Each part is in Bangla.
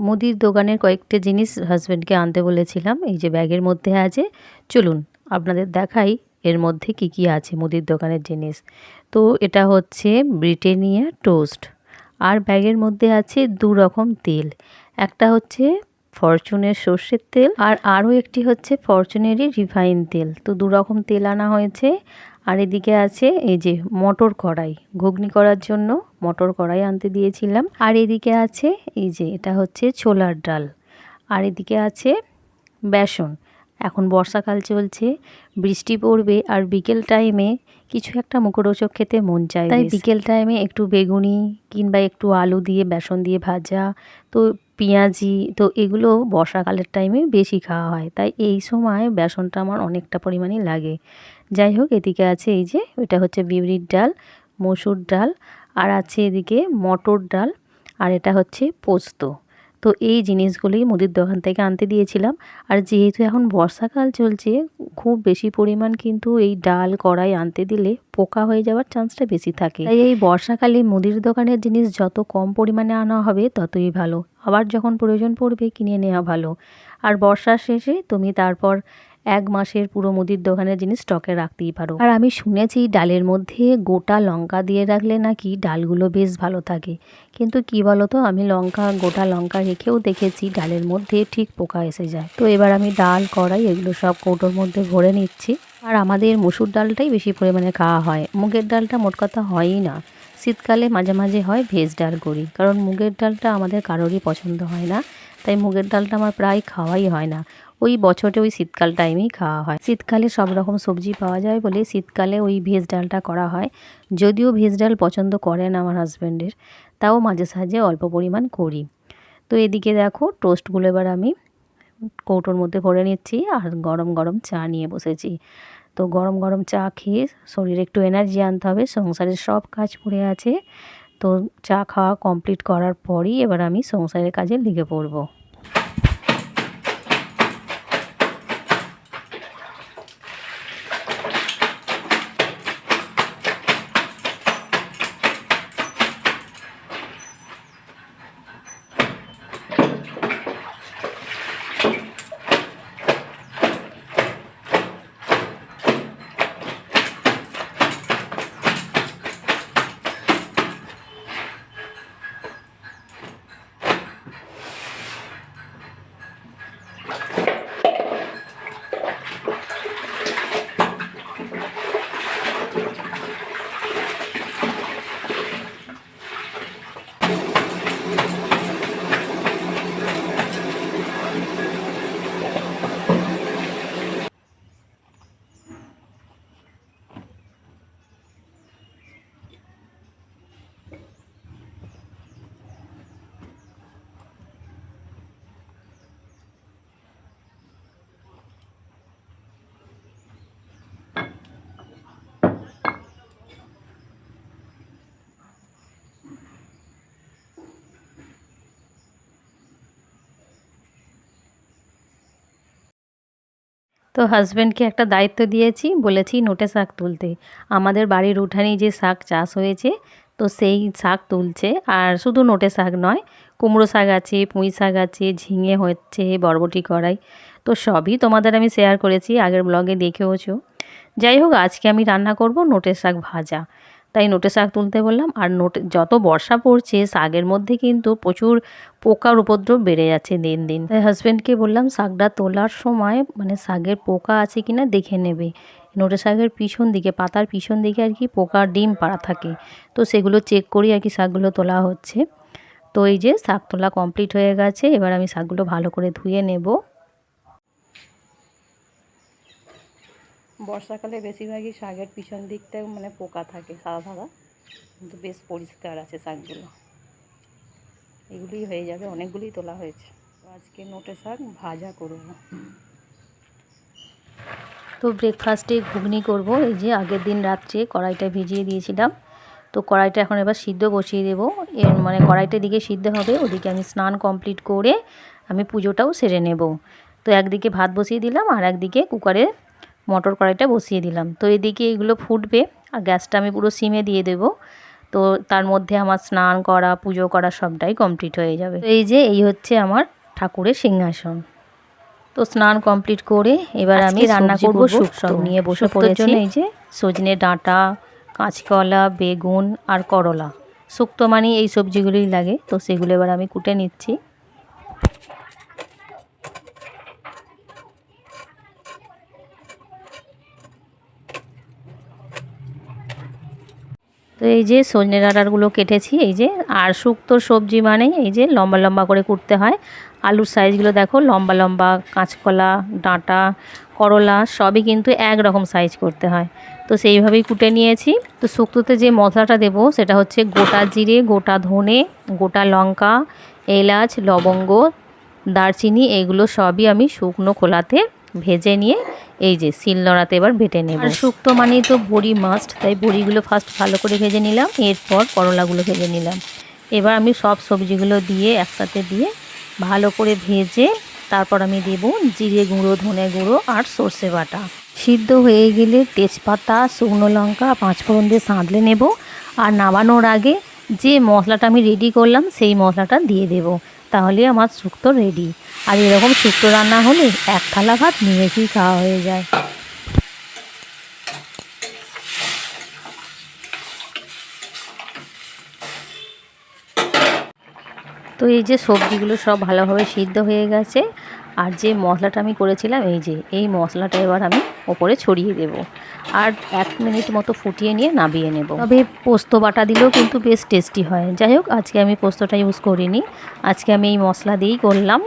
মুদির দোকানের কয়েকটা জিনিস হাজব্যান্ডকে আনতে বলেছিলাম। এই যে ব্যাগের মধ্যে আছে। চলুন, আপনাদের দেখাই এর মধ্যে কি কি আছে মুদির দোকানের জিনিস। তো এটা হচ্ছে ব্রিটেনিয়া টোস্ট। আর ব্যাগের মধ্যে আছে দু রকম তেল। একটা হচ্ছে ফরচুনের সর্ষের তেল আর আরও একটি হচ্ছে ফরচুনেরই রিফাইন তেল। তো দু রকম তেল আনা হয়েছে। আর এদিকে আছে এই যে মটর কড়াই। ঘুগনি করার জন্য মটর কড়াই আনতে দিয়েছিলাম। আর এদিকে আছে এই যে এটা হচ্ছে ছোলার ডাল। আর এদিকে আছে বেসন। এখন বর্ষাকাল চলছে বৃষ্টি পড়বে আর বিকেল টাইমে কিছু একটা মুখরোচক খেতে মন চায় তাই বিকেল টাইমে একটু বেগুনি কিংবা একটু আলু দিয়ে বেসন দিয়ে ভাজা তো পেঁয়াজি তো এগুলো বর্ষাকালের টাইমে বেশি খাওয়া হয়। তাই এই সময় বেসনটা আমার অনেকটা পরিমাণে লাগে। যাই হোক এদিকে আছে এই যে, এটা হচ্ছে বিউরির ডাল, মসুর ডাল, আর আছে এদিকে মটর ডাল, আর এটা হচ্ছে পোস্ত। তো এই জিনিসগুলি মুদির দোকান থেকে আনতে দিয়েছিলাম। আর যেহেতু এখন বর্ষাকাল চলছে, খুব বেশি পরিমাণ কিন্তু এই ডাল কড়াই আনতে দিলে পোকা হয়ে যাওয়ার চান্সটা বেশি থাকে। তাই এই বর্ষাকালে মুদির দোকানের জিনিস যত কম পরিমাণে আনা হবে, ততই ভালো। আবার যখন প্রয়োজন পড়বে, কিনে নেওয়া ভালো। আর বর্ষার শেষে তুমি তারপর এক মাসের পুরো মুদির দোকানের জিনিস স্টকে রাখতেই পারো। আর আমি শুনেছি ডালের মধ্যে গোটা লঙ্কা দিয়ে রাখলে নাকি ডালগুলো বেশ ভালো থাকে। কিন্তু কি বলতো, আমি লঙ্কা, গোটা লঙ্কা রেখেও দেখেছি ডালের মধ্যে ঠিক পোকা এসে যায়। তো এবার আমি ডাল, কড়াই এগুলো সব কৌটোর মধ্যে ভরে নিচ্ছি। আর আমাদের মুসুর ডালটাই বেশি পরিমাণে খাওয়া হয়। মুগের ডালটা মোট কথা হয়ই না। শীতকালে মাঝে মাঝে হয় ভেজ ডাল করি। কারণ মুগের ডালটা আমাদের কারোরই পছন্দ হয় না। তাই মুগের ডালটা আমার প্রায় খাওয়াই হয় না। ওই বছরে ওই শীতকাল টাইমেই খাওয়া হয়। শীতকালে সব রকম সবজি পাওয়া যায় বলে শীতকালে ওই ভেজ ডালটা করা হয়। যদিও ভেজ ডাল পছন্দ করেন আমার হাজব্যান্ডের তাও মাঝে সাঝে অল্প পরিমাণ করি। তো এদিকে দেখো টোস্টগুলো এবার আমি কৌটোর মধ্যে ভরে নিচ্ছি আর গরম গরম চা নিয়ে বসেছি। তো গরম গরম চা খেয়ে শরীরে একটু এনার্জি আনতে হবে, সংসারের সব কাজ পড়ে আছে। তো চা খাওয়া কমপ্লিট করার পরই এবার আমি সংসারের কাজে লেগে পড়ব। তো হাজব্যান্ডকে একটা দায়িত্ব দিয়েছি, বলেছি নোটে শাক তুলতে। আমাদের বাড়ির উঠানেই যে শাক চাষ হয়েছে, তো সেই শাক তুলছে। আর শুধু নোটে শাক নয়, কুমড়ো শাক আছে, পুঁই শাক আছে, ঝিঙে হচ্ছে, বরবটি করাই তো সবই তোমাদের আমি শেয়ার করেছি, আগের ব্লগে দেখেওছো। যাই হোক, আজকে আমি রান্না করব নোটের শাক ভাজা। তাই নোটে শাক তুলতে বললাম। আর নোটে, যত বর্ষা পড়ছে, শাকের মধ্যে কিন্তু প্রচুর পোকার উপদ্রব বেড়ে যাচ্ছে দিন দিন। তাই হাজব্যান্ডকে বললাম, শাকটা তোলার সময় মানে শাকের পোকা আছে কিনা দেখে নেবে। নোটে শাকের পিছন দিকে, পাতার পিছন দিকে আর কি পোকার ডিম পাড়া থাকে। তো সেগুলো চেক করি আর কি শাকগুলো তোলা হচ্ছে। তো এই যে শাক তোলা কমপ্লিট হয়ে গেছে, এবার আমি শাকগুলো ভালো করে ধুয়ে নেব। বর্ষাকালে বেশিরভাগই শাকের পিছন দিকটা মানে পোকা থাকে, সাদা সাদা কিন্তু বেশ পরিষ্কার আছে শাকগুলো। এগুলি হয়ে যাবে অনেকগুলি তোলা হয়েছে। আজকে নোটে শাক, ভাজা করব। তো ব্রেকফাস্টে ঘুগনি করব, এই যে আগের দিন রাত্রে কড়াইটা ভিজিয়ে দিয়েছিলাম। তো কড়াইটা এখন এবার সিদ্ধ বসিয়ে দেবো। এর মানে কড়াইটা দিকে সিদ্ধ হবে, ওদিকে আমি স্নান কমপ্লিট করে আমি পুজোটাও সেরে নেব। তো একদিকে ভাত বসিয়ে দিলাম, আর একদিকে কুকারে মটর কড়াইটা বসিয়ে দিলাম। তো এদিকে এগুলো ফুটবে আর গ্যাসটা আমি পুরো সিমে দিয়ে দেবো। তো তার মধ্যে আমার স্নান করা পুজো করা সবটাই কমপ্লিট হয়ে যাবে। এই যে এই হচ্ছে আমার ঠাকুরের সিংহাসন। তো স্নান কমপ্লিট করে এবার আমি রান্না করব শুক্তো। নিয়ে বসে পড়েছি। এই যে সজনে ডাঁটা কাঁচকলা বেগুন আর করলা। শুক্তো মানে এই সবজিগুলোই লাগে। তো সেগুলো এবার আমি কুটে নিচ্ছি। তো এই যে সজনে ডাঁটারগুলো কেটেছি, এই যে, আর শুক্তো সবজি মানে এই যে লম্বা লম্বা করে কুটতে হয়। আলুর সাইজগুলো দেখো, লম্বা লম্বা কাঁচকলা, ডাঁটা, করলা, সবই কিন্তু এক রকম সাইজ করতে হয়। তো সেইভাবেই কুটে নিয়েছি। তো শুক্তোতে যে মশলাটা দেব, সেটা হচ্ছে গোটা জিরে, গোটা ধনে, গোটা লঙ্কা, এলাচ, লবঙ্গ, দারচিনি, এগুলো সবই আমি শুকনো খোলাতে ভেজে নিয়ে এই যে শিলনোড়াতে এবার বেটে নেব। আর শুক্তো মানেই তো বড়ি মাস্ট তাই বড়িগুলো ফার্স্ট ভালো করে ভেজে নিলাম, এরপর করলাগুলো ভেজে নিলাম। এবার আমি সব সবজিগুলো দিয়ে একসাথে দিয়ে ভালো করে ভেজে তারপর আমি দেব জিরে গুঁড়ো, ধনে গুঁড়ো আর সর্ষে বাটা। সিদ্ধ হয়ে গেলে তেজপাতা, শুকনো লঙ্কা, পাঁচফোড়ন দিয়ে সাঁতলে নেব। আর নামানোর আগে যে মশলাটা আমি রেডি করলাম, সেই মশলাটা দিয়ে দেব। তাহলে আমার শুক্তো রেডি আর এরকম শুক্তো রান্না হলে এক থালা ভাত নিমেষেই খাওয়া হয়ে যায়। তো এই যে সবজিগুলো সব ভালোভাবে সিদ্ধ হয়ে গেছে, আর যে মশলাটা আমি করেছিলাম, এই যে, এই মশলাটা এবার আমি ওপরে ছড়িয়ে দেব। আর এক মিনিট মতো ফুটিয়ে নিয়ে নাবিয়ে নেব। তবে পোস্ত বাটা দিলেও কিন্তু বেশ টেস্টি হয়। যাই হোক, আজকে আমি পোস্তটা ইউজ করিনি। আজকে আমি এই মশলা দিয়েই করলাম।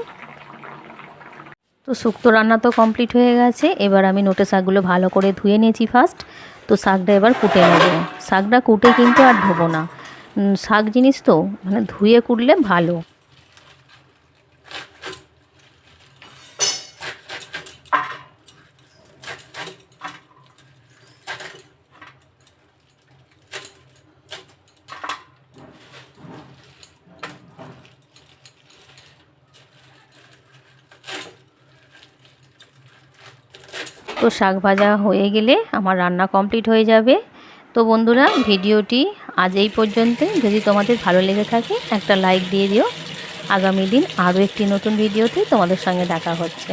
তো শুক্তো রান্না তো কমপ্লিট হয়ে গেছে। এবার আমি নোটে শাকগুলো ভালো করে ধুয়ে নিয়েছি ফার্স্ট তো শাকটা এবার কুটে নেব। শাকটা কুটে কিন্তু আর ধোবো না। শাক জিনিস তো মানে ধুয়ে কুটলে ভালো। তো শাক ভাজা হয়ে গেলে আমার রান্না কমপ্লিট হয়ে যাবে। তো বন্ধুরা, ভিডিওটি আজ এই পর্যন্ত যদি তোমাদের ভালো লেগে থাকে, একটা লাইক দিয়ে দিও। আগামী দিন আরও একটি নতুন ভিডিওতে তোমাদের সঙ্গে দেখা হচ্ছে।